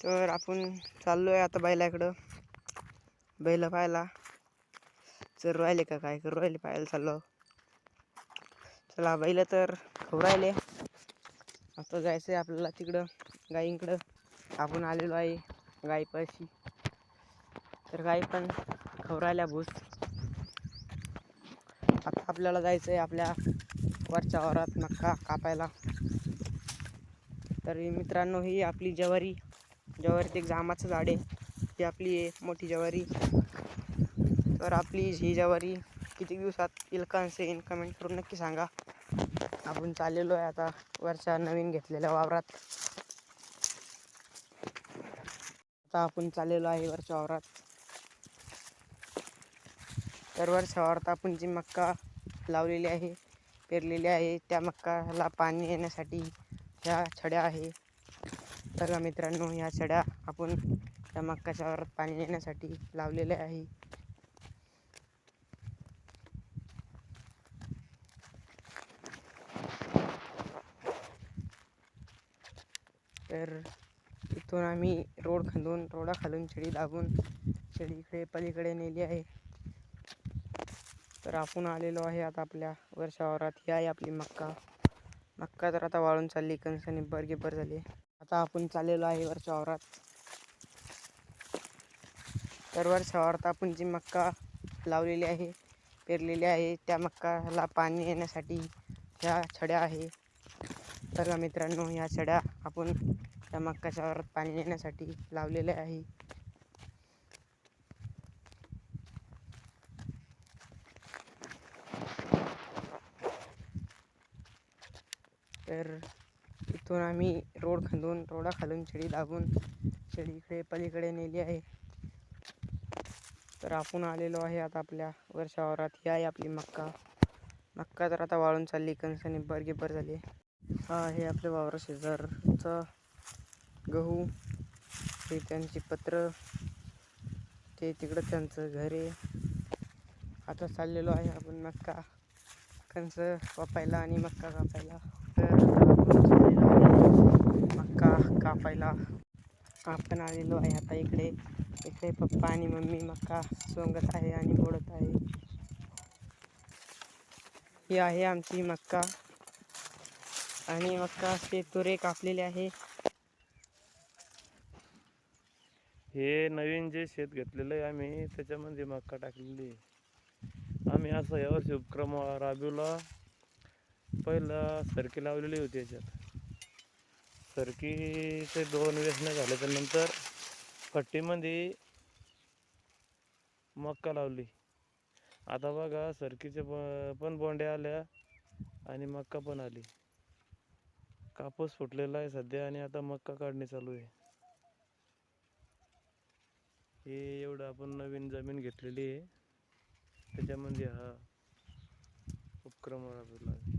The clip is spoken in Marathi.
तर आपण चाललो आहे आता बैलाकडं. बैल पाहायला. चर राहिले का काय? करू राहिले पाहायला चाललो. चला बैल तर खाऊ राहिले. आता जायचं आहे आपल्याला तिकडं गाईंकडं. आपण आलेलो आहे गाईपाशी. तर गाई पण खाऊ राहिल्या भूस. आता आपल्याला जायचं आहे आपल्या वरच्या वरात मक्का कापायला. तर मित्रांनो ही आपली जवारी. ज्वारीत एक जामाचं झाड आहे. ही आपली आहे मोठी ज्वारी. तर आपली ही ज्वारी किती दिवसात येईल का असेल कमेंट करून नक्की सांगा. आपण चाललेलो आहे आता वरच्या नवीन घेतलेल्या वावरात. आता आपण चाललेलो आहे वरच्या वावरात. तर वरच्या वावरात आपण जी मक्का लावलेली आहे पेरलेली आहे त्या मक्काला पाणी येण्यासाठी ह्या छड्या आहे. तर मित्रांनो या सड्या आपण त्या मक्काच्या वावरात पाणी येण्यासाठी लावलेल्या आहे. तर इथून आम्ही रोड खांदून रोडाखालून शेळी दाबून छडी इकडे पलीकडे नेली आहे. तर आपण आलेलो आहे आता आपल्या वर्षावरात ही आहे आपली मक्का. मक्का तर आता वाळून चालली कणसाने निब्बर गिब्बर झाली. आता आपण चाललेलो आहे वरच्या वावरात. तर वरच्या वावरात आपण जी मक्का लावलेली आहे पेरलेली आहे त्या मक्काला पाणी येण्यासाठी ह्या छड्या आहे. तर मित्रांनो ह्या छड्या आपण त्या मक्काच्या वावरात पाणी येण्यासाठी लावलेल्या आहे. तर इथून आम्ही रोड खांदून रोडाखालून शेळी दाबून छडी इकडे पलीकडे नेली आहे. तर आपण आलेलो आहे आता आपल्या वर्षावरात ही आहे आपली मक्का. मक्का तर आता वाळून चालली कणसं बरगेबर गिब्बर झाली. हा हे आपल्या वावरा शेजारचं गहू. हे त्यांची पत्र. ते तिकडं त्यांचं घर आहे. आता चाललेलो आहे आपण मक्का. कणस कापायला आणि मक्का कापायला. तर का मक्का कापायला आपण आलेलो आहे. आता इकडे इकडे पप्पा आणि मम्मी मक्का सोंगत आहे आणि बोडत आहे. ही आहे आमची मक्का आणि मक्का ते तुरे कापलेले आहे. हे नवीन जे शेत घेतलेलं आहे आम्ही त्याच्यामध्ये मक्का टाकलेली आहे. आम्ही असं यावर्षी उपक्रम राबवला. पहिला सरकी लावलेली होती याच्यात. सरकीचे दोन व्यसनं तर नंतर पट्टीमध्ये मक्का लावली. आता बघा सरकीचे पण बोंड्या आल्या आणि मक्का पण आली. कापूस फुटलेला आहे सध्या आणि आता मक्का काढणी चालू आहे. हे एवढं आपण नवीन जमीन घेतलेली आहे. त्याच्यामध्ये हा उपक्रम राबवला आहे.